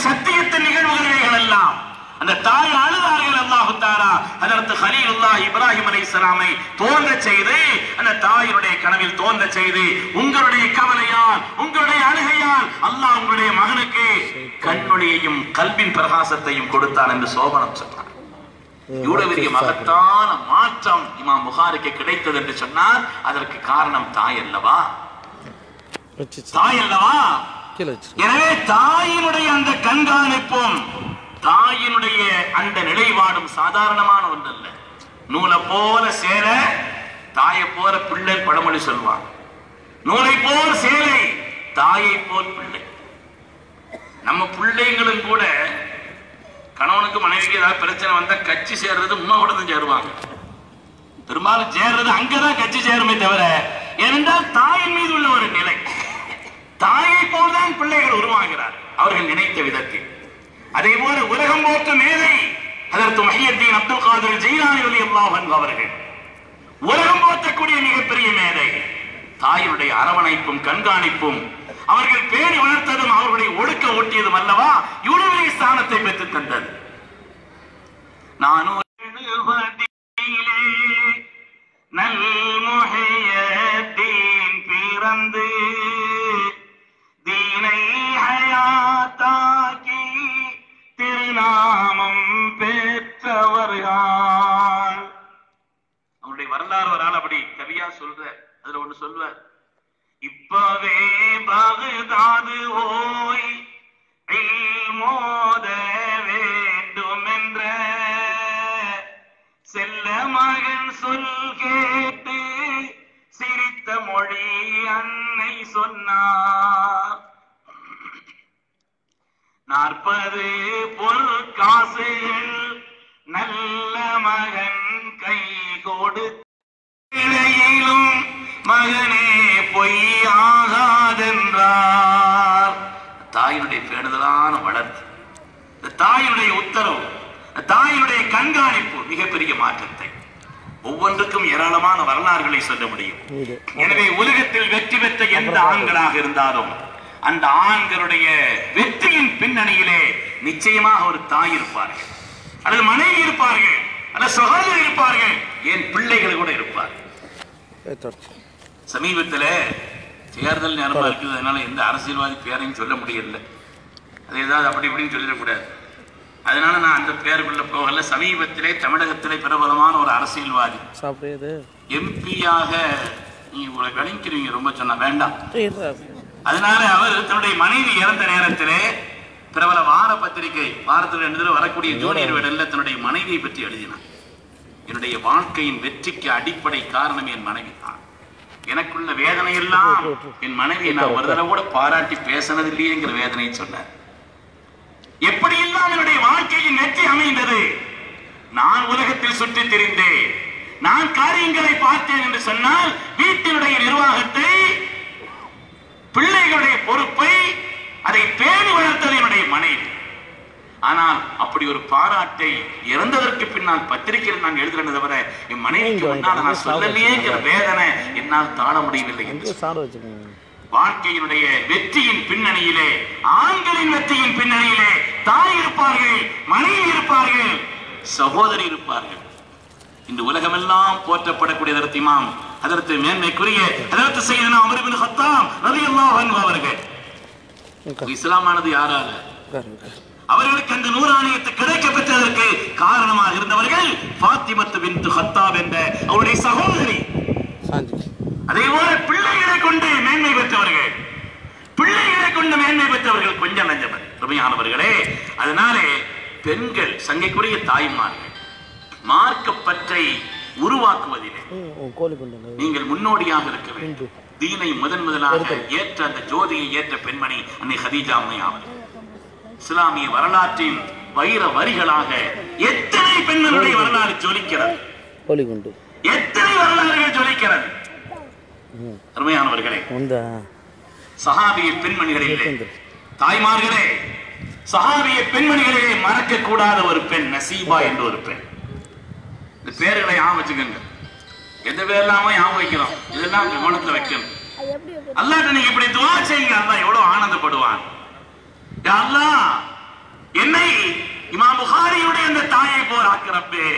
சத்தியத்தின் நிகழ்வுகள் எல்லாம் அந்த தாய் அழுதார்கள் அல்லாஹு தாரா அதற்கு ஹலீலுல்லா இப்ராஹிம் அலைஹிஸ்ஸலாமை தோன்ற செய்து அந்த தாயினுடைய கனவில் தோன்ற செய்து உங்களுடைய கவலையால் உங்களுடைய அழுகையால் அல்லாஹ் உங்களுடைய மகனுக்கு கண்ணுடையையும் கல்வின் பிரகாசத்தையும் கொடுத்தான் என்று சோபனம் சொன்னார். இவ்வளவு மகத்தான மாற்றம் இமாம் புகாருக்கு கிடைத்தது என்று சொன்னால் அதற்கு காரணம் தாய் அல்லவா? தாய் அல்லவா? எனவே தாயினுடைய அந்த கண்காணிப்பும் தாயினுடைய அந்த நிலைப்பாடும் சாதாரணமான ஒன்றல்ல. நூலை போல சேர தாயை போல பிள்ளை பழமொழி சொல்வான் நூலை போல் சேலை தாயை போல் பிள்ளை. நம்ம பிள்ளைங்களும் கூட கணவனுக்கு மனைவிக்கு ஏதாவது பிரச்சனை வந்தா கட்சி சேர்றது உமா கூட தான் சேருவாங்க. பெரும்பாலும் சேர்றது அங்கதான் கட்சி சேருமே தவிர ஏனென்றால் தாயின் மீது உள்ள ஒரு நிலை. தாயை போல்தான் பிள்ளைகள் உருவாகிறார். அவர்கள் நினைத்த விதத்தில். அதே போல உலகம் போற்ற மேதை அதற்கு மஹியத்தீன் அப்துல் காதர் ஜெயிலானி அலி அல்லாஹ் அவர்கள். உலகம் போற்றக்கூடிய மிகப்பெரிய மேதை தாயுடைய அரவணைப்பும் கண்காணிப்பும் அவர்கள் பேணி வளர்த்ததும் அவர்களுடைய ஒடுக்க ஓட்டியதும் அல்லவா? இவ்வளவு ஸ்தானத்தை பெற்றுத் தந்தது. நானும் நல் முகையத்தின் பிறந்து திருநாமம் பெற்றவர்கள் அவருடைய வரலாறு ஒரு ஆள் அப்படி கவியா சொல்ற அதுல ஒண்ணு சொல்வார் இப்பவே பகுதாது ஓய் மோத வேண்டும் என்ற செல்ல மகன் சொல் கேட்டு சிரித்த மொழி அன்னை சொன்னார். நாற்பது பொல் காசுகள் நல்ல மகன் கை கொடுத்த இடையிலும் மகனே பொய்யாகாதென்றார் தாயினுடைய பேணுதலான வளர்ச்சி இந்த தாயினுடைய உத்தரவு தாயினுடைய கண்காணிப்பு மிகப்பெரிய மாற்றத்தை ஒவ்வொன்றுக்கும் ஏராளமான வரலாறுகளை சொல்ல முடியும். எனவே உலகத்தில் வெற்றி பெற்ற எந்த ஆண்களாக இருந்தாலும் அந்த ஆண்களுடைய வெற்றியின் பின்னணியிலே நிச்சயமாக ஒரு தாய் இருப்பார்கள். அல்லது மனைவி இருப்பார்கள் அல்லது சகோதரி இருப்பார்கள் என் பிள்ளைகள் கூட இருப்பார்கள். சமீபத்துல தேர்தல் நேரமா இருக்குது அதனால எந்த அரசியல்வாதி பேரையும் சொல்ல முடியல. அது ஏதாவது அப்படி இப்படின்னு சொல்லிடக்கூடாது. அதனால நான் அந்த பேருக்குள்ள போகல. சமீபத்திலே தமிழகத்திலே பிரபலமான ஒரு அரசியல்வாதி. எம்பியாக நீ உங்களை கணிக்கிறீங்க ரொம்ப சொன்னா. வேண்டாம். அதனால அவர் தன்னுடைய மனைவி இறந்த நேரத்திலே பிரபல வார பத்திரிகை வாரத்தில் ரெண்டு தடவை வரக்கூடிய ஜூனியர் விடல்ல தன்னுடைய மனைவியை பற்றி எழுதினார். என்னுடைய வாழ்க்கையின் வெற்றிக்கு அடிப்படை காரணம் என் மனைவி தான். எனக்குள்ள வேதனை எல்லாம் என் மனைவியை நான் ஒரு தடவை கூட பாராட்டி பேசினது இல்லையேங்கிற வேதனையை சொன்னார். எப்படி எல்லாம் என்னுடைய வாழ்க்கையின் வெற்றி அமைந்தது? நான் உலகத்தில் சுற்றித் திரிந்தேன். நான் காரியங்களை பார்த்தேன் என்று சொன்னால் வீட்டினுடைய நிர்வாகத்தை பிள்ளைகளுடைய பொறுப்பை அதை பேணி வளர்த்தது என்னுடைய மனைவி. ஆனால் அப்படி ஒரு பாராட்டை இறந்ததற்கு பின்னால் பத்திரிகையில் நான் எழுதுறேன் தவிர என் மனைவிக்கு முன்னால் நான் சொல்லலையேங்கிற வேதனை என்னால் தாழ முடியவில்லை என்று வாழ்க்கையினுடைய வெற்றியின் பின்னணியிலே ஆண்களின் வெற்றியின் பின்னணியிலே தாய் இருப்பார்கள் மனைவி இருப்பார்கள் சகோதரி இருப்பார்கள். இந்த உலகமெல்லாம் போற்றப்படக்கூடிய தரத்திமாம் அதற்கு மேன்மைக்குரிய அதற்கு செய்தனா அமர்பின் ஹத்தாம் ரலியல்லாஹு அன்ஹு அவர்கள். இஸ்லாமானது யாரால? அவர்களுக்கு அந்த நூறாணியத்தை கிடைக்க பெற்றதற்கு காரணமாக இருந்தவர்கள் பாத்திமத்து பின்து ஹத்தாப் என்ற அவருடைய சகோதரி. அதே போல பிள்ளைகளை கொண்டு மேன்மை பெற்றவர்கள். பிள்ளைகளை கொண்டு மேன்மை பெற்றவர்கள் கொஞ்சம் நஞ்சவர் துமையானவர்களே அதனாலே பெண்கள் சங்கைக்குரிய தாய்மார்கள் மார்க்கப்பற்றை உருவாக்குவதிலே. நீங்கள் முன்னோடியாக இருக்க வேண்டும். தீனை முதன் முதலாக ஏற்ற அந்த ஜோதியை ஏற்ற பெண்மணி அன்னை ஹதீஜா அம்மை அவர்கள் இஸ்லாமிய வரலாற்றின் வைர வரிகளாக எத்தனை பெண்களுடைய வரலாறு ஜொலிக்கிறது? எத்தனை வரலாறுகள் ஜொலிக்கிறது? அருமையானவர்களே சஹாபிய பெண்மணிகளிலே தாய்மார்களே சஹாபிய பெண்மணிகளிலே மறக்க கூடாத ஒரு பெண் நசீபா என்ற ஒரு பெண். இந்த பேர்களை ஞாபகம் வச்சுக்கோங்க. எந்த பேர்லாம ஞாபகம் வைக்கிறோம் இதெல்லாம் கவனத்தில் வைக்கணும். அல்லாட்ட நீங்க இப்படி துவா செய்யுங்க. அல்லா எவ்வளவு ஆனந்தப்படுவான். அல்லா என்னை இமாம் புகாரியுடைய அந்த தாயை போல் ஆக்கிறப்பே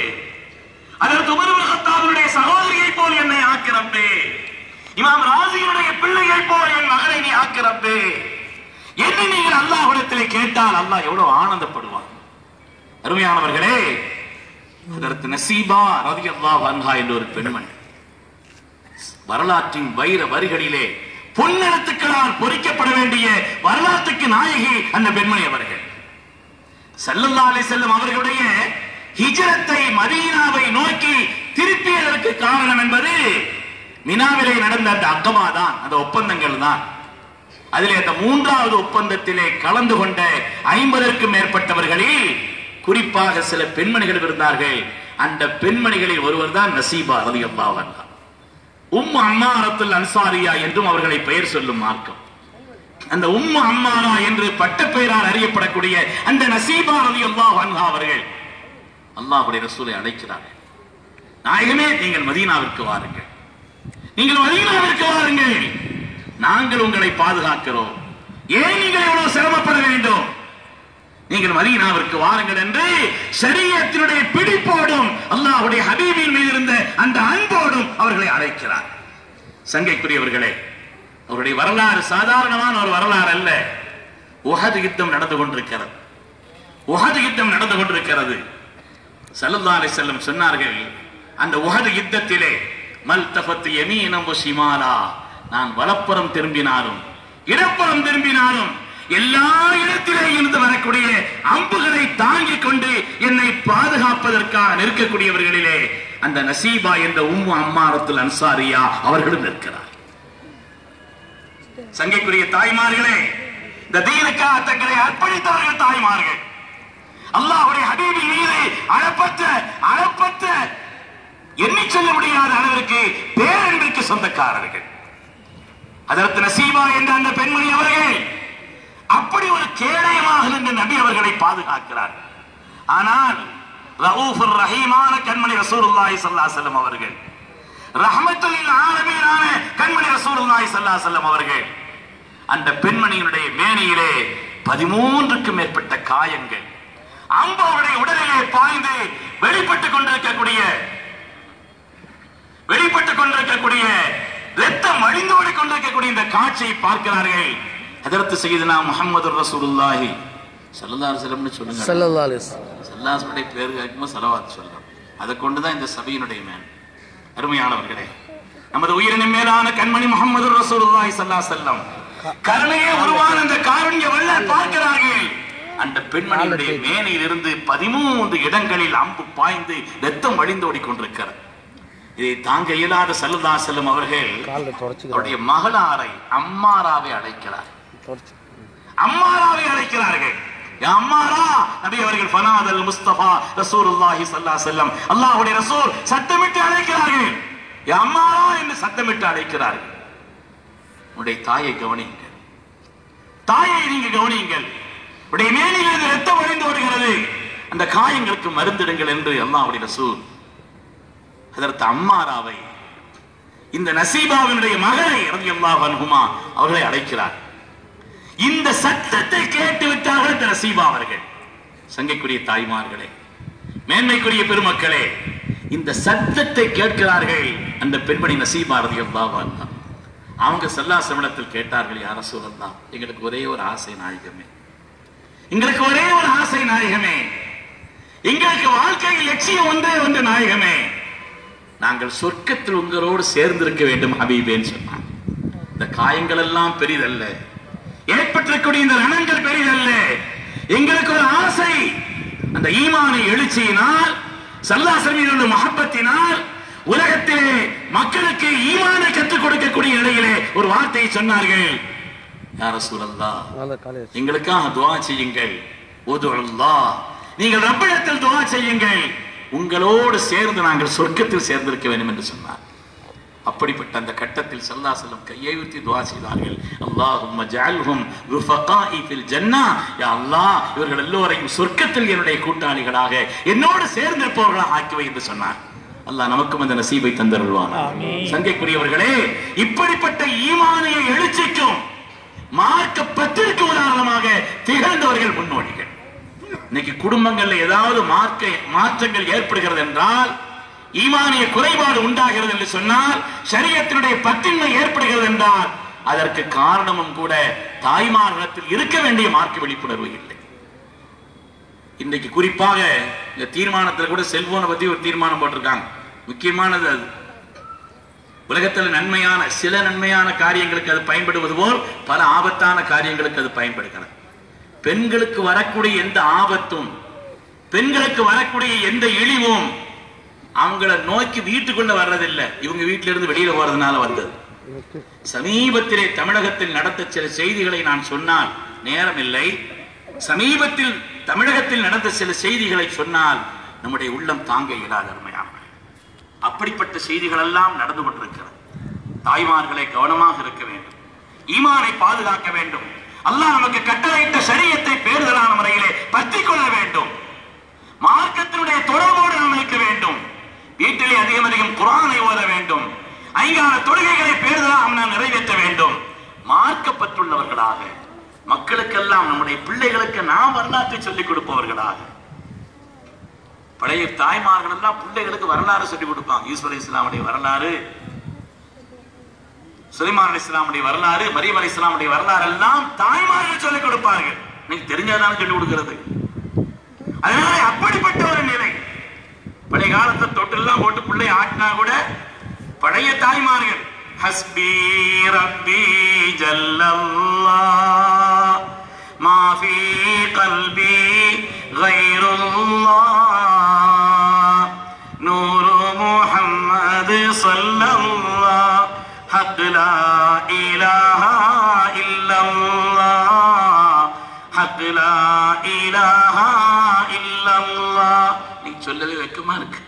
அதற்கு உமர் கத்தாவுடைய சகோதரியை போல் என்னை ஆக்கிறப்பே இமாம் ராசியுடைய பிள்ளையை போல் என் மகளை நீ ஆக்கிறப்பே என்னை நீங்கள் அல்லாஹ் இடத்திலே கேட்டால் அல்லாஹ் எவ்வளவு ஆனந்தப்படுவான். அருமையானவர்களே அதற்கு நசீபா ரவி அல்லா வன்ஹா என்ற ஒரு பெண்மணி. வரலாற்றின் வைர வரிகளிலே பொன்னெழுத்துக்களால் பொறிக்கப்பட வேண்டிய வரலாற்றுக்கு நாயகி அந்த பெண்மணி அவர்கள். செல்லல்லா அலைஹி செல்லும் அவர்களுடைய ஹிஜரத்தை மதீனாவை நோக்கி திருப்பியதற்கு காரணம் என்பது மினாவிலே நடந்த அந்த அக்கமா தான் அந்த ஒப்பந்தங்கள் தான். அதிலே அந்த மூன்றாவது ஒப்பந்தத்திலே கலந்து கொண்ட ஐம்பதற்கும் மேற்பட்டவர்களில் குறிப்பாக சில பெண்மணிகள் இருந்தார்கள். அந்த பெண்மணிகளில் ஒருவர் தான் நசீபா ரதி அன்ஹா. உம் அம்மாரத்துல் அன்சாரியா என்றும் அவர்களை பெயர் சொல்லும் மார்க்கம். அந்த உம்மு அம்மாரா என்று பட்டப்பெயரால் அறியப்படக்கூடிய அந்த நசீபா ரதி அல்லாஹ் அவர்கள் அல்லாஹுடைய ரசூலை அழைக்கிறார்கள். நாயகமே நீங்கள் மதீனாவிற்கு வாருங்கள். நீங்கள் மதீனாவிற்கு வாருங்கள். நாங்கள் உங்களை பாதுகாக்கிறோம். ஏன் நீங்கள் எவ்வளவு சிரமப்பட வேண்டும்? நீங்கள் மதீனாவிற்கு வாருங்கள் என்று சரியத்தினுடைய பிடிப்போடும் அல்லாஹுடைய ஹபீபின் மீது இருந்த அந்த அன்போடும் அவர்களை அழைக்கிறார். சங்கைக்குரியவர்களே அவருடைய வரலாறு சாதாரணமான ஒரு வரலாறு அல்ல உஹது யுத்தம் நடந்து கொண்டிருக்கிறது. உஹது யுத்தம் நடந்து கொண்டிருக்கிறது. சல்லா அலி செல்லம் சொன்னார்கள் அந்த உஹது யுத்தத்திலே மல் யமீனம் எமீனம் சிமாலா நான் வலப்புறம் திரும்பினாலும் இடப்புறம் திரும்பினாலும் எல்லா இடத்திலே இருந்து வரக்கூடிய அம்புகளை தாங்கிக் கொண்டு என்னை பாதுகாப்பதற்காக நிற்கக்கூடியவர்களிலே அந்த நசீபா என்ற உம்மு அம்மாரத்தில் அன்சாரியா அவர்களும் நிற்கிறார். சங்கைக்குரிய தாய்மார்களே இந்த தீனுக்காக தங்களை அர்ப்பணித்தவர்கள் தாய்மார்கள். அல்லாஹுடைய ஹபீபின் மீது அளப்பற்ற அளப்பற்ற எண்ணி சொல்ல முடியாத அளவிற்கு பேரன்பிற்கு சொந்தக்காரர்கள். அதற்கு நசீபா என்ற அந்த பெண்மணி அவர்கள் அப்படி ஒரு கேடயமாக நின்ற நபி அவர்களை பாதுகாக்கிறார். ஆனால் ரவுஃபுர் ரஹீமான கண்மணி ரசூலுல்லாஹி ஸல்லல்லாஹு அலைஹி அவர்கள் ரஹமத்துல் ஆலமீனான கண்மணி ரசூலுல்லாஹி ஸல்லல்லாஹு அலைஹி அவர்கள் அந்த பெண்மணியினுடைய மேனியிலே பதிமூன்றுக்கும் மேற்பட்ட காயங்கள் அம்பு அவருடைய உடலிலே பாய்ந்து வெளிப்பட்டுக் கொண்டிருக்கக்கூடிய வெளிப்பட்டுக் கொண்டிருக்கக்கூடிய ரத்தம் வழிந்தோடி கொண்டிருக்கக்கூடிய இந்த காட்சியை பார்க்கிறார்கள். அதற்கு செய்தனா முகமது ரசூலுல்லாஹி. ஸல்லல்லாஹு அலைஹி வஸல்லம்னு சொல்லுங்க. சல்லல்லா அலிஸ் சல்லாசுடைய பேர் கேட்கும்போது செலவாத்து சொல்லலாம் அதை கொண்டுதான் இந்த சபையினுடைய மேன் அருமையானவர்களே நமது உயிரினும் மேலான கண்மணி முகமது ரசூலுல்லாஹி அலைஹி வஸல்லம். கருணையே உருவான அந்த காருண்ய வள்ளல் பார்க்கிறார்கள். அந்த பெண்மணியுடைய மேனையில் இருந்து பதிமூன்று இடங்களில் அம்பு பாய்ந்து ரத்தம் வழிந்தோடி கொண்டிருக்கிறது இதை தாங்க இயலாத சல்லல்லா செல்லும் அவர்கள் அவருடைய மகளாரை அம்மாராவை அழைக்கிறார். அம்மாராவை அழைக்கிறார்கள். யா அம்மாரா? நபி அவர்கள் பனாதல் முஸ்தபா ரசூலுல்லாஹி ஸல்லல்லாஹு அலைஹி வஸல்லம். அல்லாஹ்வுடைய ரசூல் சத்தமிட்டு அழைக்கிறார்கள். யா அம்மாரா? என்று சத்தமிட்டு அழைக்கிறார்கள். உடைய தாயை கவனியுங்கள். தாயை நீங்க கவனியுங்கள். உடைய மேனிலிருந்து ரத்தம் வழிந்து வருகிறது. அந்த காயங்களுக்கு மருந்திடுங்கள் என்று அல்லாஹ்வுடைய ரசூல் அதற்கு அம்மாராவை இந்த நசீபாவினுடைய மகளை ரலியல்லாஹு அன்ஹுமா அவர்களை அழைக்கிறார். இந்த சத்தத்தை கேட்டு விட்டார்கள் இந்த நசீபா அவர்கள். சங்கைக்குரிய தாய்மார்களே மேன்மைக்குரிய பெருமக்களே இந்த சத்தத்தை கேட்கிறார்கள் அந்த பெண்மணி நசீபா ரலியல்லாஹு தான் அவங்க சல்லாசமணத்தில் கேட்டார்கள் யார சொல்லலாம் எங்களுக்கு ஒரே ஒரு ஆசை நாயகமே. எங்களுக்கு ஒரே ஒரு ஆசை நாயகமே. எங்களுக்கு வாழ்க்கையில் லட்சியம் ஒன்றே ஒன்று நாயகமே. நாங்கள் சொர்க்கத்தில் உங்களோடு சேர்ந்திருக்க வேண்டும் ஹபீபேன்னு சொன்னாங்க. இந்த காயங்கள் எல்லாம் பெரிதல்ல. ஏற்பட்டிருக்கக்கூடிய இந்த ரணங்கள் பெரிதல்ல எங்களுக்கு ஒரு ஆசை. அந்த ஈமானை எழுச்சியினால் சல்லாசமியினுடைய மகப்பத்தினால் உலகத்திலே மக்களுக்கு ஈமானை கற்றுக் கொடுக்கக்கூடிய நிலையிலே ஒரு வார்த்தையை சொன்னார்கள். யார சூழல்லா எங்களுக்காக துவா செய்யுங்கள். உதுஅல்லாஹ் நீங்கள் ரப்பிடத்தில் துவா செய்யுங்கள். உங்களோடு சேர்ந்து நாங்கள் சொர்க்கத்தில் சேர்ந்திருக்க வேண்டும் என்று சொன்னார். அப்படிப்பட்ட அந்த கட்டத்தில் சல்லா செல்லம் கையை ஊற்றி துவா செய்தார்கள். அல்லாஹும்ம ஜஅல்ஹும் ருஃபகாஇ ஃபில் ஜன்னா. யா அல்லாஹ் இவர்கள் எல்லோரையும் சொர்க்கத்தில் என்னுடைய கூட்டாளிகளாக என்னோடு சேர்ந்திருப்பவர்களாக ஆக்கி வை என்று சொன்னார். அல்லாஹ் நமக்கும் அந்த நசீபை தந்தருள்வான் சங்கைக்குரியவர்களே இப்படிப்பட்ட ஈமானிய எழுச்சிக்கும் மார்க்க பத்திற்கு உதாரணமாக திகழ்ந்தவர்கள் முன்னோடிகள். இன்னைக்கு குடும்பங்கள்ல ஏதாவது மார்க்க மாற்றங்கள் ஏற்படுகிறது என்றால் ஈமானிய குறைபாடு உண்டாகிறது என்று சொன்னால் சரீரத்தினுடைய பத்தின்மை ஏற்படுகிறது என்றால் அதற்கு காரணமும் கூட தாய்மார்களிடத்தில் இருக்க வேண்டிய மார்க்க விழிப்புணர்வு இல்லை. இன்னைக்கு குறிப்பாக இந்த தீர்மானத்துல கூட செல்போனை பத்தி ஒரு தீர்மானம் போட்டிருக்காங்க. முக்கியமானது அது. உலகத்தில் நன்மையான சில நன்மையான காரியங்களுக்கு அது பயன்படுவது போல் பல ஆபத்தான காரியங்களுக்கு அது பயன்படுகிறது. பெண்களுக்கு வரக்கூடிய எந்த ஆபத்தும் பெண்களுக்கு வரக்கூடிய எந்த இழிவும் அவங்கள நோக்கி வீட்டுக்குள்ள வர்றதில்லை. இவங்க வீட்டில இருந்து வெளியில போறதுனால வந்தது. சமீபத்திலே தமிழகத்தில் நடந்த சில செய்திகளை நான் சொன்னால் நேரம் இல்லை சமீபத்தில் தமிழகத்தில் நடந்த சில செய்திகளை சொன்னால் நம்முடைய உள்ளம் தாங்க இயலாத அருமையான அப்படிப்பட்ட செய்திகள் எல்லாம் நடந்து கொண்டிருக்கிறது. தாய்மார்களை கவனமாக இருக்க வேண்டும். ஈமானை பாதுகாக்க வேண்டும். அல்லாஹ் நமக்கு கட்டளையிட்ட சரியத்தை பேறுதலான முறையிலே பற்றிக் கொள்ள வேண்டும். மார்க்கத்தினுடைய தொடர்போடு நாம் இருக்க வேண்டும். வீட்டிலே அதிகம் அதிகம் குரானை ஓத வேண்டும். ஐங்கால தொழுகைகளை பேருதலாக நாம் நிறைவேற்ற வேண்டும். மார்க்கப்பட்டுள்ளவர்களாக மக்களுக்கெல்லாம் நம்முடைய பிள்ளைகளுக்கு நாம் வரலாற்றை சொல்லிக் கொடுப்பவர்களாக. பழைய தாய்மார்கள் எல்லாம் பிள்ளைகளுக்கு வரலாறு சொல்லிக் கொடுப்பாங்க. ஈஸ்வர இஸ்லாமுடைய வரலாறு சுலைமான் அலி இஸ்லாமுடைய வரலாறு மரியம் அலி இஸ்லாமுடைய வரலாறு எல்லாம் தாய்மார்கள் சொல்லிக் கொடுப்பார்கள். நீங்க தெரிஞ்சாதான் சொல்லிக் கொடுக்கிறது. அதனால அப்படிப்பட்ட ஒரு நிலை பழைய காலத்தை உடம்பை ஆட்டினா கூட பழைய தாய்மார்கள். ஹஸ்பி ரப்பி ஜல்லல்லா. மாஃபி கல்பி கைருல்லா. நூறு முஹம்மது சொல்லல்லா. ஹக்லா இலாஹா இல்லல்லா. ஹக்லா இலாஹா இல்லல்லா. நீ சொல்லவே வெக்கமா இருக்கு.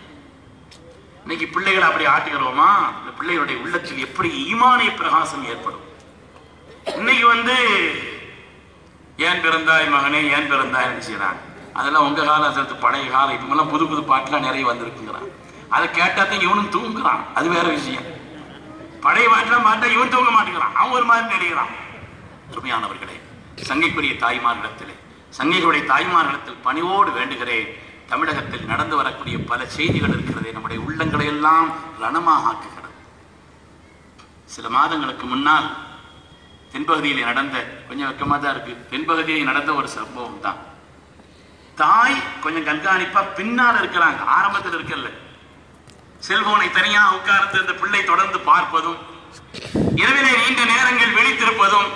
இன்னைக்கு பிள்ளைகளை அப்படி ஆட்டுகிறோமா? இந்த பிள்ளைகளுடைய உள்ளத்தில் எப்படி ஈமானிய பிரகாசம் ஏற்படும்? இன்னைக்கு வந்து ஏன் பிறந்தாய் மகனே ஏன் பிறந்தாய் செய்யறாங்க அதெல்லாம் உங்க காலத்து பழைய காலம் இப்பெல்லாம் புது புது பாட்டுலாம் நிறைய வந்திருக்குங்கிறான். அதை கேட்டாதான் இவனும் தூங்குறான். அது வேற விஷயம். பழைய பாட்டுலாம் பாட்டா இவன் தூங்க மாட்டேங்கிறான். அவன் ஒரு மாதிரி நடிக்கிறான். சுமையானவர்களே சங்கைக்குரிய தாய்மார்களிடத்திலே சங்கைகளுடைய தாய்மார்களிடத்தில் பணிவோடு வேண்டுகிறேன். தமிழகத்தில் நடந்து வரக்கூடிய பல செய்திகள் இருக்கிறது. நம்முடைய உள்ளங்களை எல்லாம் ரணமாக ஆக்குகிறது சில மாதங்களுக்கு முன்னால் தென்பகுதியில் நடந்த கொஞ்சம் வெக்கமாக தான் இருக்கு. தென்பகுதியில் நடந்த ஒரு சம்பவம் தான். தாய் கொஞ்சம் கண்காணிப்பா பின்னால் இருக்கிறாங்க. ஆரம்பத்தில் இருக்கல. செல்போனை தனியாக உட்கார்ந்து இந்த பிள்ளை தொடர்ந்து பார்ப்பதும் இரவிலே நீண்ட நேரங்கள் விழித்திருப்பதும்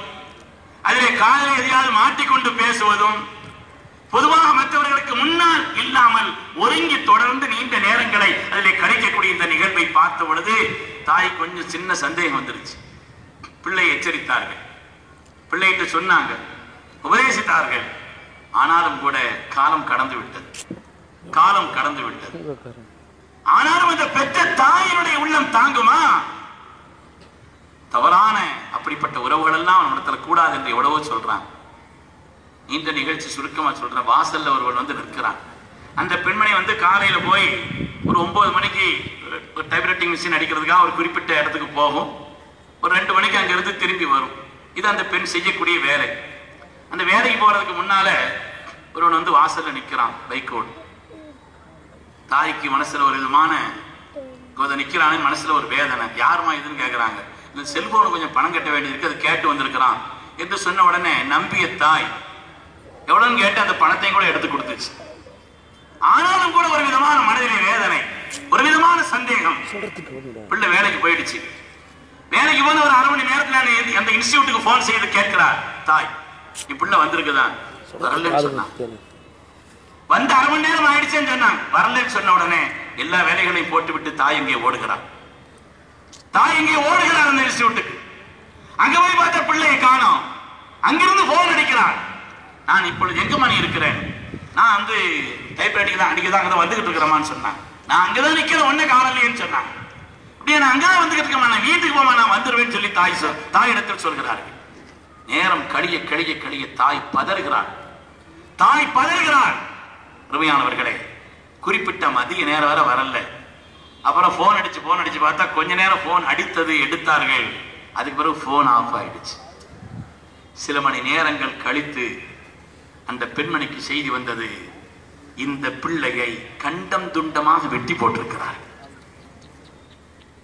அதிலே காலை எதையாவது மாட்டிக்கொண்டு பேசுவதும் பொதுவாக மற்றவர்களுக்கு முன்னால் இல்லாமல் ஒருங்கி தொடர்ந்து நீண்ட நேரங்களை அதிலே கழிக்கக்கூடிய இந்த நிகழ்வை பார்த்த பொழுது தாய் கொஞ்சம் சின்ன சந்தேகம் வந்துருச்சு. பிள்ளை எச்சரித்தார்கள். பிள்ளைகிட்ட சொன்னாங்க. உபதேசித்தார்கள். ஆனாலும் கூட காலம் கடந்து விட்டது. காலம் கடந்து விட்டது. ஆனாலும் அந்த பெற்ற தாயினுடைய உள்ளம் தாங்குமா? தவறான அப்படிப்பட்ட உறவுகள் எல்லாம் நம்மிடத்துல கூடாது என்று எவ்வளவோ சொல்றாங்க இந்த நிகழ்ச்சி சுருக்கமா சொல்ற வாசல்ல ஒருவன் வந்து நிற்கிறான். அந்த பெண்மணி வந்து காலையில போய் ஒரு ஒன்பது மணிக்கு ஒரு டைப்ரைட்டிங் மிஷின் அடிக்கிறதுக்காக ஒரு குறிப்பிட்ட இடத்துக்கு போகும். ஒரு ரெண்டு மணிக்கு அங்க இருந்து திரும்பி வரும். இது அந்த பெண் செய்யக்கூடிய வேலை. அந்த வேலைக்கு போறதுக்கு முன்னால ஒருவன் வந்து வாசல்ல நிக்கிறான் பைக்கோடு தாய்க்கு மனசுல ஒரு விதமான இவன் நிக்கிறானே மனசுல ஒரு வேதனை. யாருமா இதுன்னு கேக்குறாங்க. இந்த செல்போனு கொஞ்சம் பணம் கட்ட வேண்டியிருக்கு அது கேட்டு வந்திருக்கிறான். என்று சொன்ன உடனே நம்பிய தாய் எவ்வளவுன்னு கேட்டு அந்த பணத்தையும் கூட எடுத்து கொடுத்துச்சு. ஆனாலும் கூட ஒரு விதமான மனதிலே வேதனை ஒரு விதமான சந்தேகம். பிள்ளை வேலைக்கு போயிடுச்சு. வேலைக்கு போன ஒரு அரை மணி நேரத்துல அந்த- இன்ஸ்டியூட்டுக்கு போன் செய்து கேட்கிறார் தாய் என் பிள்ளை வந்திருக்குதான் வரலன்னு சொன்னான். வந்து அரை மணி நேரம் ஆயிடுச்சேன்னு சொன்னாங்க வரலன்னு சொன்ன உடனே எல்லா வேலைகளையும் போட்டு விட்டு தாய் இங்கே ஓடுகிறார் தாய் இங்கே ஓடுகிறார் அந்த இன்ஸ்டியூட்டுக்கு அங்க போய் பார்த்த பிள்ளையை காணோம். அங்கிருந்து போன் அடிக்கிறார் நான் இப்பொழுது எங்கே மணி இருக்கிறேன்? நான் வந்து டைப்ரைட்டிங் தான் அடிக்க தான் அங்கே வந்துகிட்டு இருக்கிறமான்னு சொன்னான். நான் அங்கே தான் நிற்கிற ஒன்னே காணலையேன்னு சொன்னான். அப்படியே நான் அங்கே தான் வந்துகிட்டு இருக்கேன் நான் வீட்டுக்கு போமா நான் வந்துடுவேன்னு சொல்லி தாய் சொல் தாயிடத்தில் சொல்கிறார்கள். நேரம் கழிய கழிய கழிய தாய் பதறுகிறாள். தாய் பதறுகிறாள். அருமையானவர்களே குறிப்பிட்ட மதிய நேரம் வேற வரல. அப்புறம் ஃபோன் அடிச்சு ஃபோன் அடிச்சு பார்த்தா கொஞ்ச நேரம் ஃபோன் அடித்தது எடுத்தார்கள். அதுக்கு பிறகு ஃபோன் ஆஃப் ஆயிடுச்சு. சில மணி நேரங்கள் கழித்து அந்த பெண்மணிக்கு செய்தி வந்தது இந்த பிள்ளையை கண்டம் துண்டமாக வெட்டி போட்டிருக்கிறார்.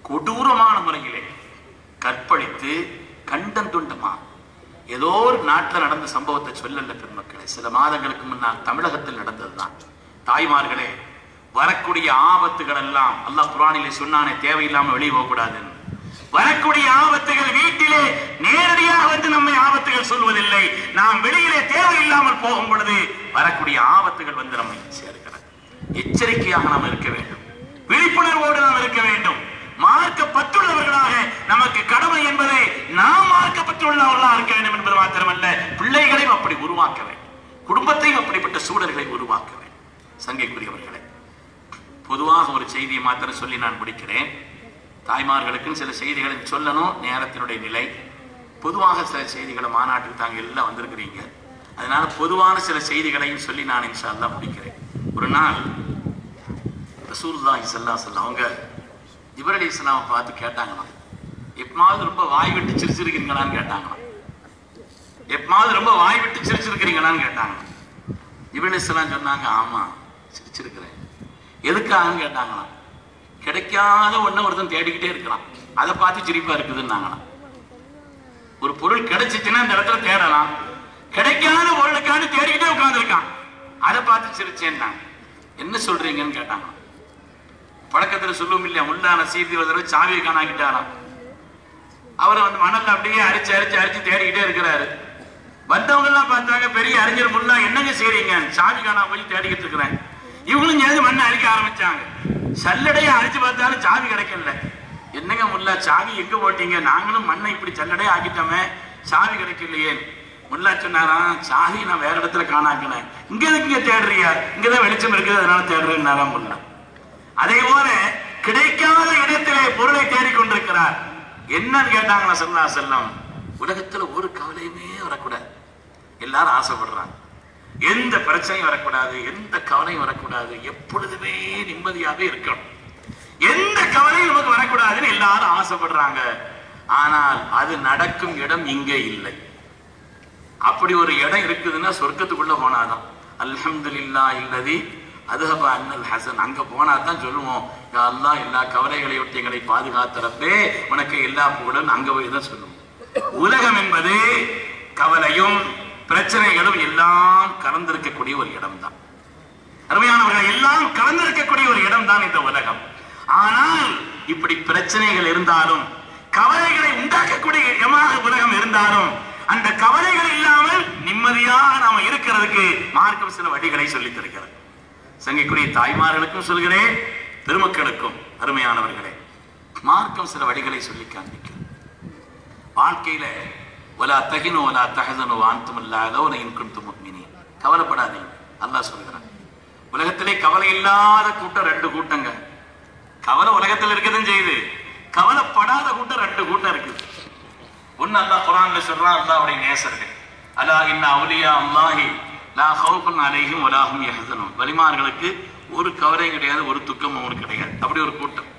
கொடூரமான முறையிலே கற்பழித்து கண்டம் துண்டமா? ஏதோ ஒரு நாட்டில் நடந்த சம்பவத்தை சொல்லல பெருமக்களே சில மாதங்களுக்கு முன்னால் தமிழகத்தில் நடந்ததுதான். தாய்மார்களே வரக்கூடிய ஆபத்துகள் எல்லாம் அல்லாஹ் புராணிலே சொன்னானே தேவையில்லாம வெளியே போகக்கூடாதுன்னு. வரக்கூடிய ஆபத்துகள் வீட்டிலே நேரடியாக வந்து நம்மை ஆபத்துகள் சொல்வதில்லை. நாம் வெளியிலே தேவையில்லாமல் போகும் பொழுது வரக்கூடிய ஆபத்துகள் வந்து நம்மை சேர்க்கிறது எச்சரிக்கையாக நாம் இருக்க வேண்டும். விழிப்புணர்வோடு நாம் இருக்க வேண்டும். மார்க்கப்பட்டுள்ளவர்களாக நமக்கு கடமை என்பதை நாம் மார்க்கப்பட்டுள்ளவர்களாக இருக்க வேண்டும் என்பது மாத்திரமல்ல. பிள்ளைகளையும் அப்படி உருவாக்க வேண்டும். குடும்பத்தையும் அப்படிப்பட்ட சூழல்களை உருவாக்க வேண்டும். சங்கைக்குரியவர்களே பொதுவாக ஒரு செய்தியை மாத்திரம் சொல்லி நான் முடிக்கிறேன். தாய்மார்களுக்குன்னு சில செய்திகளை சொல்லணும் நேரத்தினுடைய நிலை. பொதுவாக சில செய்திகளை மாநாட்டுக்கு தாங்க எல்லாம் வந்திருக்கிறீங்க. அதனால பொதுவான சில செய்திகளையும் சொல்லி நான் இன்ஷா முடிக்கிறேன். ஒரு நாள் ரசூல்லா இசல்லா சொல்ல வஸல்லம் அவங்க ஜிப்ரீல் இஸ்லாமை பார்த்து கேட்டாங்களாம். எப்பமாவது ரொம்ப வாய் விட்டு சிரிச்சிருக்கிறீங்களான்னு கேட்டாங்களாம். எப்பமாவது ரொம்ப வாய் விட்டு சிரிச்சிருக்கிறீங்களான்னு கேட்டாங்க ஜிப்ரீல் இஸ்லாம் சொன்னாங்க ஆமா சிரிச்சிருக்கிறேன். எதுக்காகன்னு? கேட்டாங்களாம். கிடைக்காத ஒண்ணு ஒருத்தன் தேடிக்கிட்டே இருக்கிறான். அதை பார்த்து சிரிப்பா இருக்குதுன்னாங்களாம். ஒரு பொருள் கிடைச்சிச்சுன்னா அந்த இடத்துல தேடலாம். கிடைக்காத பொருளுக்கான தேடிக்கிட்டே உட்காந்துருக்கான் அதை பார்த்து சிரிச்சேன்னாங்க என்ன சொல்றீங்கன்னு கேட்டாங்க பழக்கத்துல சொல்லுவோம் இல்லையா உள்ளான சீர்தி ஒரு தடவை சாவியை காணாக்கிட்டாராம். அவரை வந்து மணல் அப்படியே அரிச்சு அரிச்சு அரிச்சு தேடிக்கிட்டே இருக்கிறாரு. வந்தவங்க எல்லாம் பார்த்தாங்க பெரிய அறிஞர் முல்லா என்னங்க செய்றீங்க? சாவி காணாம போய் தேடிக்கிட்டு இருக்கிறேன். இவங்களும் சேர்ந்து மண்ணை அரிக்க ஆரம்பிச்சாங்க. சல்லடையை அரிச்சு பார்த்தாலும் சாவி கிடைக்கல. என்னங்க முல்லா சாவி எங்க போட்டீங்க? நாங்களும் மண்ணை இப்படி சல்லடையை ஆக்கிட்டோமே சாவி கிடைக்கலையே. முல்லா சொன்னாராம் சாவி நான் வேற இடத்துல காணாக்கினேன். இங்க எதுக்கு இங்க தேடுறியா இங்கதான் வெளிச்சம் இருக்குது அதனால தேடுறேன்னாராம் முல்லா. அதே போல கிடைக்காத இடத்திலே பொருளை தேடிக்கொண்டிருக்கிறார். என்னன்னு கேட்டாங்களா சொல்லா செல்லம் உலகத்துல ஒரு கவலையுமே வரக்கூடாது. எல்லாரும் ஆசைப்படுறாங்க. எந்த பிரச்சனையும் வரக்கூடாது எந்த கவலையும் வரக்கூடாது. எப்பொழுதுமே நிம்மதியாக இருக்கணும். எந்த கவலையும் நமக்கு வரக்கூடாதுன்னு எல்லாரும் ஆசைப்படுறாங்க. ஆனால் அது நடக்கும் இடம் இங்கே இல்லை. அப்படி ஒரு இடம் இருக்குதுன்னா சொர்க்கத்துக்குள்ள போனாதான். அல்ஹம்துலில்லா இல்லதி அதுஹப அன்னல் ஹசன். அங்க போனா தான் சொல்லுவோம் எல்லாம் அல்லாஹ் எல்லா கவலைகளை விட்டு எங்களை பாதுகாத்துறப்பே உனக்கு எல்லா புகழும் அங்க போய் தான் சொல்லுவோம். உலகம் என்பது கவலையும் பிரச்சனைகளும் எல்லாம் கலந்திருக்கக்கூடிய ஒரு இடம் தான் அருமையானவர்கள் எல்லாம் கலந்திருக்கக்கூடிய ஒரு இடம் தான் இந்த உலகம். ஆனால் இப்படி பிரச்சனைகள் இருந்தாலும் கவலைகளை உண்டாக்கக்கூடிய இடமாக உலகம் இருந்தாலும் அந்த கவலைகள் இல்லாமல் நிம்மதியாக நாம இருக்கிறதுக்கு மார்க்கம் சில வழிகளை சொல்லித் தருகிறது. சங்கைக்குரிய தாய்மார்களுக்கும் சொல்கிறேன் பெருமக்களுக்கும் அருமையானவர்களே மார்க்கம் சில வழிகளை சொல்லி காண்பிக்கிறது. வாழ்க்கையில ஒலா தகினு ஒலா தகதனு வாந்தும் இல்லாதோ இன் குன்தும் முக்மினீன் கவலைப்படாதீங்க. அல்லா சொல்கிறான் உலகத்திலே கவலை இல்லாத கூட்டம் ரெண்டு கூட்டங்க. கவலை உலகத்தில் இருக்கதும் செய்யுது. கவலைப்படாத கூட்டம் ரெண்டு கூட்டம் இருக்குது. ஒன்னு அல்லா குரான்ல சொல்றான் அல்லாவுடைய நேசர்கள். அலா இன்ன அவுலியா அல்லாஹி லா ஹவுபன் அலைஹிம் வலாஹும் எஹதனும் வலிமார்களுக்கு ஒரு கவலையும் கிடையாது ஒரு துக்கமும் கிடையாது. அப்படி ஒரு கூட்டம்.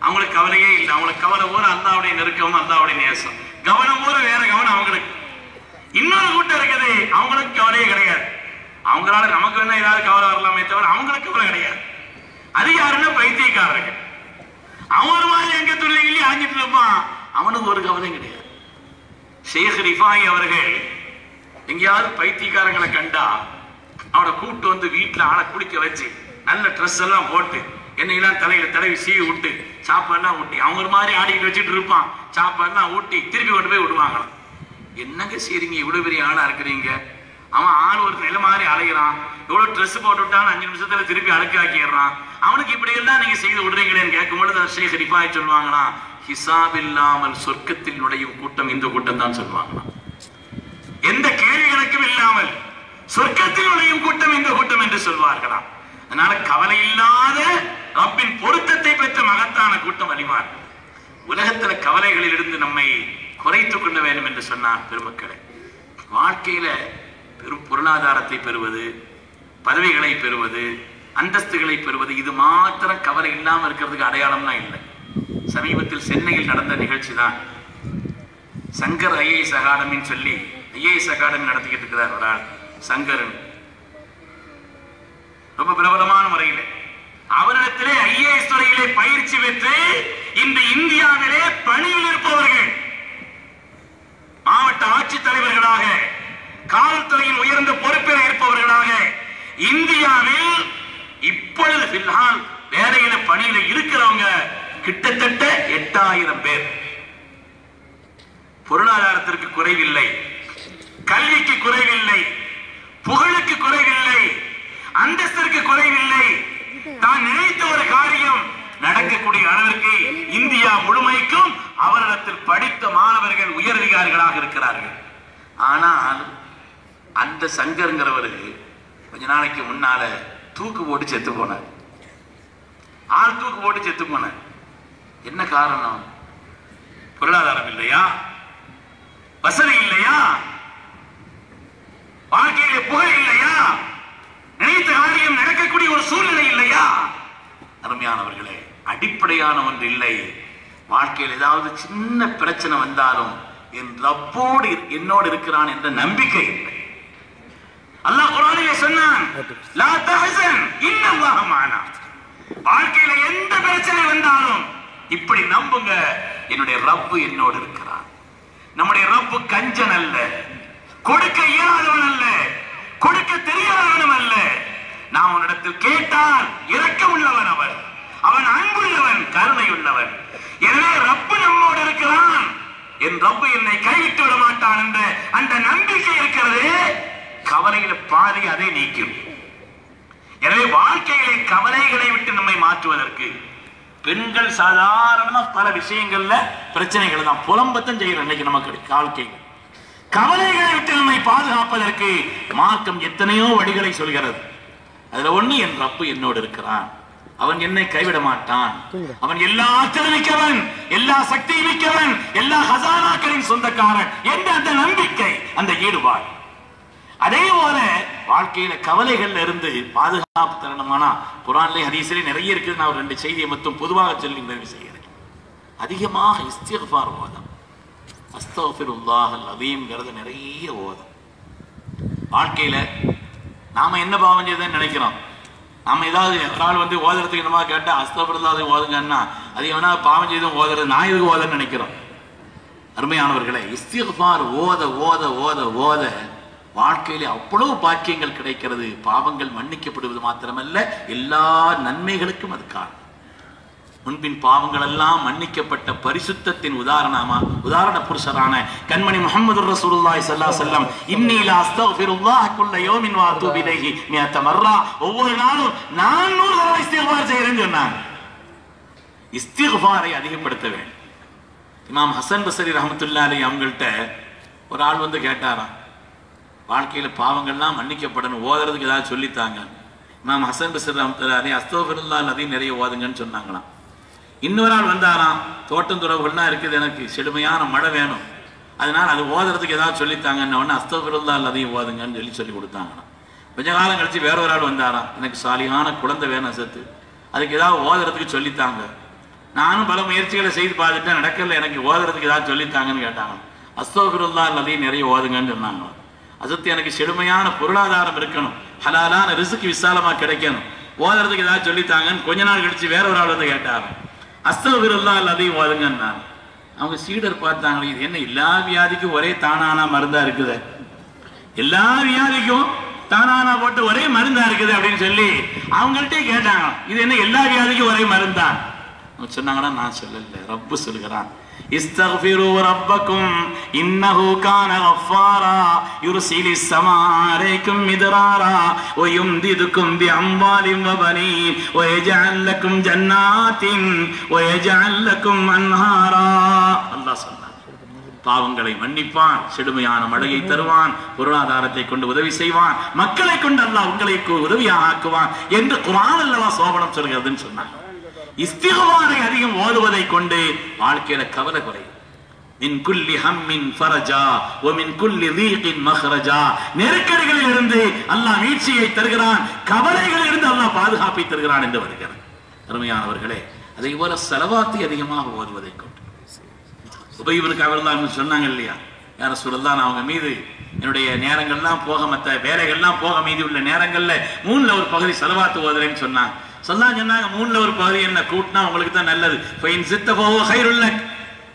அவங்களுக்கு கவலையே இல்லை. அவங்களுக்கு கவலை பூரா அல்லாவுடைய நெருக்கம் அல்லாவுடைய நேசம். கவனம் பூரா வேற கவனம் அவங்களுக்கு. இன்னொரு கூட்டம் இருக்குது. அவங்களுக்கு கவலையே கிடையாது. அவங்களால நமக்கு வேணா ஏதாவது கவலை வரலாமே தவிர அவங்களுக்கு கவலை கிடையாது. அது யாருன்னா பைத்தியக்காரர்கள். அவன் ஒரு மாதிரி எங்க துள்ளிகளி ஆஞ்சிட்டு இருப்பான். அவனுக்கு ஒரு கவலையும் கிடையாது. ஷேக் ரிஃபாய் அவர்கள் எங்கேயாவது பைத்தியக்காரங்களை கண்டா அவனை கூப்பிட்டு வந்து வீட்டில் ஆளை குளிக்க வச்சு நல்ல ட்ரெஸ் எல்லாம் போட்டு என்னையெல்லாம் தலையில தடவி சீவி விட்டு சாப்பாடுலாம் ஊட்டி. அவங்க ஒரு மாதிரி ஆடிக்கிட்டு வச்சுட்டு இருப்பான். சாப்பாடுலாம் ஊட்டி திருப்பி கொண்டு போய் விடுவாங்களாம். என்னங்க செய்றீங்க? இவ்வளவு பெரிய ஆளா இருக்கிறீங்க. அவன் ஆள் ஒரு நில மாதிரி அலைகிறான் எவ்வளவு ட்ரெஸ் போட்டு விட்டான் அஞ்சு நிமிஷத்துல திருப்பி அழுக்காக்கிடுறான் அவனுக்கு இப்படி எல்லாம் நீங்க செய்து விடுறீங்களேன்னு கேட்கும் பொழுது ஷேக் ரிஃபாய் சொல்லுவாங்களாம். ஹிசாப் இல்லாமல் சொர்க்கத்தில் நுழையும் கூட்டம் இந்த கூட்டம் தான் சொல்லுவாங்களாம். எந்த கேள்வி கணக்கும் இல்லாமல் சொர்க்கத்தில் நுழையும் கூட்டம் இந்த கூட்டம் என்று சொல்வார்களாம். அதனால கவலை இல்லாத ரப்பின் பொருத்தத்தை பெற்ற மகத்தான கூட்டம் வழிமாறு உலகத்தில் கவலைகளில் இருந்து நம்மை குறைத்துக் கொள்ள வேண்டும் என்று சொன்னார் பெருமக்களே வாழ்க்கையில பெரும் பொருளாதாரத்தை பெறுவது பதவிகளை பெறுவது அந்தஸ்துகளை பெறுவது இது மாத்திரம் கவலை இல்லாமல் இருக்கிறதுக்கு அடையாளம்லாம் இல்லை. சமீபத்தில் சென்னையில் நடந்த நிகழ்ச்சி தான் சங்கர் ஐஏஎஸ் அகாடமின்னு சொல்லி ஐஏஎஸ் அகாடமி நடத்திக்கிட்டு இருக்கிறார் ஒரு ஆள் சங்கரன் ரொம்ப அவரிடத்திலே ஐஏஎஸ் துறையிலே பயிற்சி பெற்று இன்று இந்தியாவிலே பணியில் இருப்பவர்கள் மாவட்ட ஆட்சித்தலைவர்களாக காவல்துறையின் உயர்ந்த பொறுப்பில் இருப்பவர்களாக இந்தியாவில் இப்பொழுது பில்ஹால் வேலையில பணியில இருக்கிறவங்க கிட்டத்தட்ட எட்டாயிரம் பேர். பொருளாதாரத்திற்கு குறைவில்லை கல்விக்கு குறைவில்லை புகழுக்கு குறைவில்லை அந்தஸ்திற்கு குறைவில்லை தான் நினைத்த ஒரு காரியம் நடக்கக்கூடிய அளவிற்கு இந்தியா முழுமைக்கும் அவரிடத்தில் படித்த மாணவர்கள் உயரதிகாரிகளாக இருக்கிறார்கள். ஆனால் அந்த சங்கருங்கிறவர் கொஞ்ச நாளைக்கு முன்னால தூக்கு போட்டு செத்து போனார். ஆள் தூக்கு போட்டு செத்து போனார். என்ன காரணம்? பொருளாதாரம் இல்லையா? வசதி இல்லையா? வாழ்க்கையில புகழ் இல்லையா? நினைத்த காரியம் நடக்கக்கூடிய ஒரு சூழ்நிலை இல்லையா? அருமையானவர்களே அடிப்படையான ஒன்று இல்லை. வாழ்க்கையில் ஏதாவது சின்ன பிரச்சனை வந்தாலும் என் ரப்போடு என்னோடு இருக்கிறான் என்ற நம்பிக்கை இல்லை. அல்லாஹ் குரானிலே சொன்னான் லா தஹசன் இன்னல்லாஹ வாழ்க்கையில எந்த பிரச்சனை வந்தாலும் இப்படி நம்புங்க என்னுடைய ரப்பு என்னோடு இருக்கிறான். நம்முடைய ரப்பு கஞ்சன் அல்ல கொடுக்க இயலாதவன் அல்ல. கொடுக்க தெரியாதவனும் அல்ல. நான் உன்னிடத்தில் கேட்டால் இறக்க உள்ளவன் அவன். அவன் அன்புள்ளவன் கருணை உள்ளவன் எனவே ரப்பு நம்மோடு இருக்கிறான். என் ரப்பு என்னை கைவிட்டு விட மாட்டான் என்ற அந்த நம்பிக்கை இருக்கிறது. கவலையில பாதி அதை நீக்கும். எனவே வாழ்க்கையிலே கவலைகளை விட்டு நம்மை மாற்றுவதற்கு பெண்கள் சாதாரணமா பல விஷயங்கள்ல பிரச்சனைகள் தான். புலம்பத்தம் செய்யற இன்னைக்கு நமக்கு வாழ்க்கை கவலைகளை விட்டு நம்மை பாதுகாப்பதற்கு மார்க்கம் எத்தனையோ வழிகளை சொல்கிறது. அதுல ஒண்ணு என் ரப்பு என்னோடு இருக்கிறான். அவன் என்னை கைவிட மாட்டான். அவன் எல்லா ஆற்றல் மிக்கவன் எல்லா சக்தி மிக்கவன் எல்லா ஹசானாக்களின் சொந்தக்காரன் என்ற அந்த நம்பிக்கை அந்த ஈடுபாடு. அதே போல வாழ்க்கையில கவலைகள்ல இருந்து பாதுகாப்பு தரணுமானா குரான்லே ஹதீஸ்ல நிறைய இருக்குது. நான் ஒரு ரெண்டு செய்தியை மட்டும் பொதுவாக சொல்லி நிறைவு செய்கிறேன். அதிகமாக இஸ்திஃபார் ஓதம். அஸ்தோஃபிருல்லாஹ் அதீம்ங்கிறது நிறைய ஓதம். வாழ்க்கையில் நாம் என்ன பாவம் செய்யுதுன்னு நினைக்கிறோம். நம்ம ஏதாவது ஒரு ஆள் வந்து ஓதுறதுக்கு என்னமா கேட்டா அஸ்தபிரதாதை ஓதுங்கன்னா அது எவனா பாவம் செய்தும் ஓதுறது நான் எதுக்கு ஓதுன்னு நினைக்கிறோம். அருமையானவர்களே இஸ்திஃபார் ஓத ஓத ஓத ஓத வாழ்க்கையிலே அவ்வளவு பாக்கியங்கள் கிடைக்கிறது. பாவங்கள் மன்னிக்கப்படுவது மாத்திரமல்ல எல்லா நன்மைகளுக்கும் அது காரணம். முன்பின் பாவங்கள் எல்லாம் மன்னிக்கப்பட்ட பரிசுத்தத்தின் உதாரணமா உதாரண புருஷரான கண்மணி முகமது ரசூலுல்லாஹி ஸல்லல்லாஹு அலைஹி வஸல்லம் இன்னீல அஸ்தக்ஃபிருல்லாஹ் குல்ல யௌமின் வ அத்தூபு இலைஹி மியத்த மர்ரா. ஒவ்வொரு நாளும் 400 தடவை இஸ்திக்ஃபார் செய்றேன்னு சொன்னாங்க. இஸ்திக்ஃபாரை அதிகப்படுத்த வேண்டும். இமாம் ஹசன் பசரி ரஹமத்துல்லா அவங்கள்ட்ட ஒரு ஆள் வந்து கேட்டாராம் வாழ்க்கையில பாவங்கள்லாம் மன்னிக்கப்படணும் ஓதுறதுக்கு ஏதாவது சொல்லித்தாங்க இமாம் ஹசன் பசரி ரஹமத்துல்லா அலி அஸ்தோஃபிருல்லா அதையும் நிறைய ஓதுங்கன்னு சொன்னாங்களாம். இன்னொரு ஆள் வந்தாராம். தோட்டம் துறவுகள்லாம் இருக்குது எனக்கு செடுமையான மழை வேணும். அதனால் அது ஓதுறதுக்கு ஏதாவது சொல்லித்தாங்கன்னு ஒன்று அஸ்தோஃபிருல்லா அதையும் ஓதுங்கன்னு சொல்லி சொல்லி கொடுத்தாங்கண்ணா கொஞ்ச காலம் கழித்து வேற ஒரு ஆள் வந்தாராம். எனக்கு சாலியான குழந்தை வேணும் சத்து அதுக்கு ஏதாவது ஓதுறதுக்கு சொல்லித்தாங்க. நானும் பல முயற்சிகளை செய்து பார்த்துட்டேன். நடக்கல எனக்கு ஓதுறதுக்கு ஏதாவது சொல்லித்தாங்கன்னு கேட்டாங்க அஸ்தோபிருல்லா அதையும் நிறைய ஓதுங்கன்னு சொன்னாங்க அசத்து எனக்கு செழுமையான பொருளாதாரம் இருக்கணும். ஹலாலான ரிசுக்கு விசாலமாக கிடைக்கணும். ஓதுறதுக்கு ஏதாவது சொல்லித்தாங்கன்னு கொஞ்ச நாள் கழித்து வேற ஒரு ஆள் வந்து கேட்டாங்க அஸ்தோபிருல்லா அதையும் ஓதுங்கன்னாங்க அவங்க சீடர் பார்த்தாங்களே இது என்ன எல்லா வியாதிக்கும் ஒரே தானானா மருந்தா இருக்குது? எல்லா வியாதிக்கும் தானானா போட்டு ஒரே மருந்தா இருக்குது அப்படின்னு சொல்லி அவங்கள்ட்ட கேட்டாங்க இது என்ன எல்லா வியாதிக்கும் ஒரே மருந்தா? சொன்னாங்கன்னா நான் சொல்லல. ரப்பு சொல்லுகிறான். استغفروا ربكم إنه كان غفارا يرسل السماء عليكم مدرارا ويمددكم بأموال وبنين ويجعل لكم جنات ويجعل لكم أنهارا الله சொன்னார் பாவங்களை மன்னிப்பான் செழுமையான மழையை தருவான் பொருளாதாரத்தை கொண்டு உதவி செய்வான் மக்களை கொண்டு அல்லாஹ் உங்களுக்கு உதவியாக ஆக்குவான் என்று குரான் அல்லவா சோபனம் சொல்கிறதுன்னு சொன்னாங்க இஸ்திகவாரை அதிகம் ஓதுவதை கொண்டு வாழ்க்கையில கவலை குறை மின் குல்லி ஹம்மின் ஃபரஜா ஓ மின் குல்லி ரீகின் மஹரஜா. நெருக்கடிகளில் இருந்து அல்லாஹ் மீட்சியை தருகிறான் கவலைகளில் இருந்து அல்லாஹ் பாதுகாப்பை தருகிறான் என்று வருகிறான் அருமையானவர்களே அதை போல செலவாத்தி அதிகமாக ஓதுவதை கொண்டு. உபயோகனுக்கு அவர் தான் சொன்னாங்க இல்லையா? யார சொல்லலாம் அவங்க மீது என்னுடைய நேரங்கள்லாம் போக மற்ற வேலைகள்லாம் போக மீதி உள்ள நேரங்கள்ல மூணுல ஒரு பகுதி செலவாத்து ஓதுறேன்னு சொன்னாங்க சொல்லா சொன்னாங்க மூணுல ஒரு பகுதி என்ன? கூட்டினா உங்களுக்கு தான் நல்லது. சித்த போவோ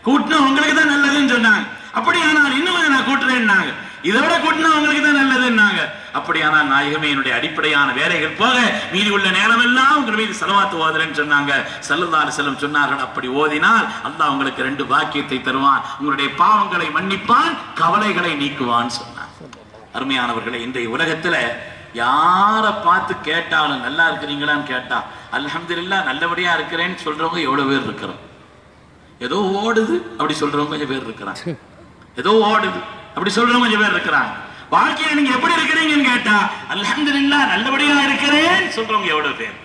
கூட்டினா உங்களுக்கு தான் நல்லதுன்னு சொன்னாங்க. அப்படியானால் இன்னும் நான் கூட்டுறேன்னாங்க. இதை விட கூட்டினா உங்களுக்கு தான் நல்லதுன்னாங்க. அப்படியானால் நாயகமே என்னுடைய அடிப்படையான வேலைகள் போக மீதி உள்ள நேரமெல்லாம் உங்கள் மீது செலவாத்து ஓதுறேன்னு சொன்னாங்க. சல்லல்லாஹு செல்லம் சொன்னார்கள். அப்படி ஓதினால் அல்லாஹ் உங்களுக்கு ரெண்டு பாக்கியத்தை தருவான். உங்களுடைய பாவங்களை மன்னிப்பான் கவலைகளை நீக்குவான் சொன்னான் அருமையானவர்களை இன்றைய உலகத்துல யாரை பார்த்து கேட்டாலும் நல்லா இருக்கிறீங்களான்னு கேட்டா அலமதுல்லா நல்லபடியா இருக்கிறேன்னு சொல்றவங்க எவ்வளவு பேர் இருக்கிறோம்? ஏதோ ஓடுது அப்படி சொல்றவங்க கொஞ்சம் பேர் இருக்கிறாங்க. ஏதோ ஓடுது அப்படி சொல்றவங்க கொஞ்சம் பேர் இருக்கிறாங்க. வாழ்க்கையில நீங்க எப்படி இருக்கிறீங்கன்னு கேட்டா அலமதுல்லா நல்லபடியா இருக்கிறேன்னு சொல்றவங்க எவ்வளவு பேர்?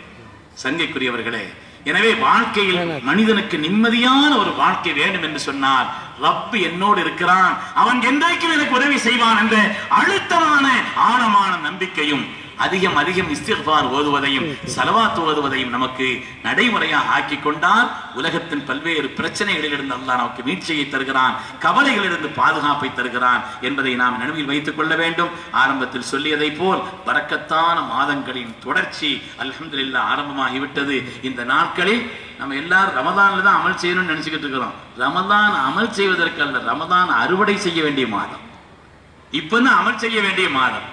சங்கைக்குரியவர்களே எனவே வாழ்க்கையில் மனிதனுக்கு நிம்மதியான ஒரு வாழ்க்கை வேண்டும் என்று சொன்னால் ரப்பு என்னோடு இருக்கிறான். அவன் என்றைக்கும் எனக்கு உதவி செய்வான் என்ற அழுத்தமான ஆழமான நம்பிக்கையும் அதிகம் அதிகம் இஸ்திஃபார் ஓதுவதையும் சலவாத் ஓதுவதையும் நமக்கு நடைமுறையாக ஆக்கி கொண்டால் உலகத்தின் பல்வேறு பிரச்சனைகளிலிருந்து அல்லாஹ் நமக்கு மீட்சியை தருகிறான் கவலைகளிலிருந்து பாதுகாப்பை தருகிறான் என்பதை நாம் நினைவில் வைத்துக் கொள்ள வேண்டும். ஆரம்பத்தில் சொல்லியதை போல் பறக்கத்தான மாதங்களின் தொடர்ச்சி அல்ஹம்துலில்லாஹ் ஆரம்பமாகிவிட்டது. இந்த நாட்களில் நம்ம எல்லாரும் ரமதான்ல தான் அமல் செய்யணும்னு நினைச்சுக்கிட்டு இருக்கிறோம். ரமதான் அமல் செய்வதற்கு அல்ல ரமதான் அறுவடை செய்ய வேண்டிய மாதம். இப்பதான் அமல் செய்ய வேண்டிய மாதம்.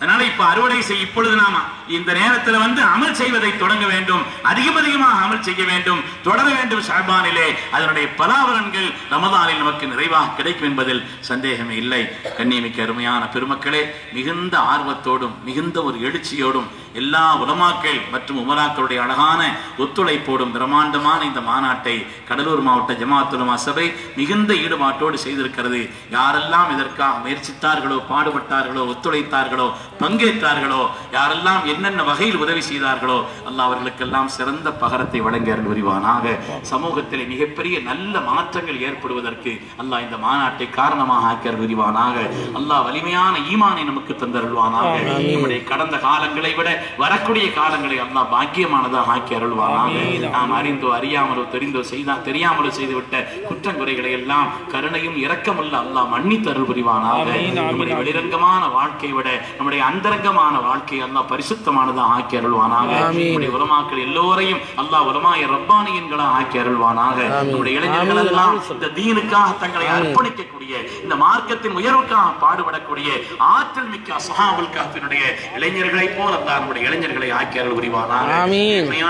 அதனால இப்ப அறுவடை செய் இப்பொழுது நாம இந்த நேரத்துல வந்து அமல் செய்வதை தொடங்க வேண்டும். அதிகம் அதிகமாக அமல் செய்ய வேண்டும். தொடர வேண்டும் ஷாபானிலே. அதனுடைய பலாபலன்கள் ரமதானில் நமக்கு நிறைவாக கிடைக்கும் என்பதில் சந்தேகமே இல்லை. கண்ணியமிக்க அருமையான பெருமக்களே மிகுந்த ஆர்வத்தோடும் மிகுந்த ஒரு எழுச்சியோடும் எல்லா உலமாக்கள் மற்றும் உமராக்களுடைய அழகான ஒத்துழைப்போடும் பிரம்மாண்டமான இந்த மாநாட்டை கடலூர் மாவட்ட ஜமாத் உலமா சபை மிகுந்த ஈடுபாட்டோடு செய்திருக்கிறது. யாரெல்லாம் இதற்காக முயற்சித்தார்களோ பாடுபட்டார்களோ ஒத்துழைத்தார்களோ பங்கேற்றார்களோ யாரெல்லாம் என்னென்ன வகையில் உதவி செய்தார்களோ அல்லாஹ் அவர்களுக்கெல்லாம் சிறந்த பகரத்தை வழங்கி புரிவானாக சமூகத்திலே மிகப்பெரிய நல்ல மாற்றங்கள் ஏற்படுவதற்கு அல்லாஹ் இந்த மாநாட்டை காரணமாக ஆக்கி அருள் புரிவானாக அல்லாஹ் வலிமையான ஈமானை நமக்கு தந்தருள்வானாக. நம்முடைய கடந்த காலங்களை விட வரக்கூடிய காலங்களை அல்லாஹ் பாக்கியமானதாக ஆக்கி அருள்வானாக. நாம் அறிந்தோ அறியாமலோ தெரிந்தோ செய்தா தெரியாமலோ செய்துவிட்ட குற்றங்குறைகளை எல்லாம் கருணையும் இரக்கமுள்ள அல்லாஹ் மன்னித்து அருள் புரிவானாக. நம்முடைய வெளிரங்கமான வாழ்க்கையை விட நம்முடைய அந்தரங்கமான வாழ்க்கை அல்லாஹ் பரிசுத்தமானதாக ஆக்கி அருள்வானாக. நம்முடைய உலமாக்கள் எல்லோரையும் அல்லாஹ் உலமாய ரப்பானியன்களா ஆக்கி அருள்வானாக. நம்முடைய இளைஞர்கள் எல்லாம் இந்த தீனுக்காக தங்களை அர்ப்பணிக்கக்கூடிய இந்த மார்க்கத்தின் உயர்வுக்காக பாடுபடக்கூடிய ஆற்றல் மிக்க அசஹாபுல் காஃபினுடைய இளைஞர்களை போல அல்லாஹ் நம்முடைய இளைஞர்களை ஆக்கி அருள் புரிவானாக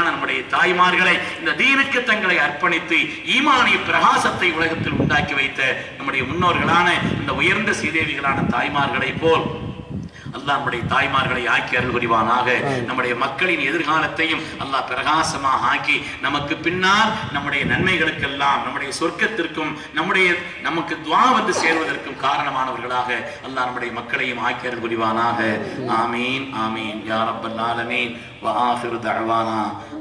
நம்முடைய தாய்மார்களை இந்த தீனுக்கு தங்களை அர்ப்பணித்து ஈமானிய பிரகாசத்தை உலகத்தில் உண்டாக்கி வைத்த நம்முடைய முன்னோர்களான இந்த உயர்ந்த சீதேவிகளான தாய்மார்களை போல் அல்லாஹ் நம்முடைய தாய்மார்களை ஆக்கி அருள் புரிவானாக. நம்முடைய மக்களின் எதிர்காலத்தையும் அல்லாஹ் பிரகாசமாக ஆக்கி நமக்கு பின்னால் நம்முடைய நன்மைகளுக்கெல்லாம் நம்முடைய சொர்க்கத்திற்கும் நம்முடைய நமக்கு துவா வந்து சேர்வதற்கும் காரணமானவர்களாக அல்லாஹ் நம்முடைய மக்களையும் ஆக்கி அருள் புரிவானாக. ஆமீன் ஆமீன். யா ரப்பல் ஆலமீன்.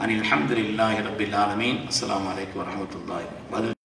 அனில் ஹம்துலில்லாஹி ரப்பில் ஆலமீன். அஸ்ஸலாமு அலைக்கும் வரஹ்மத்துல்லாஹி வ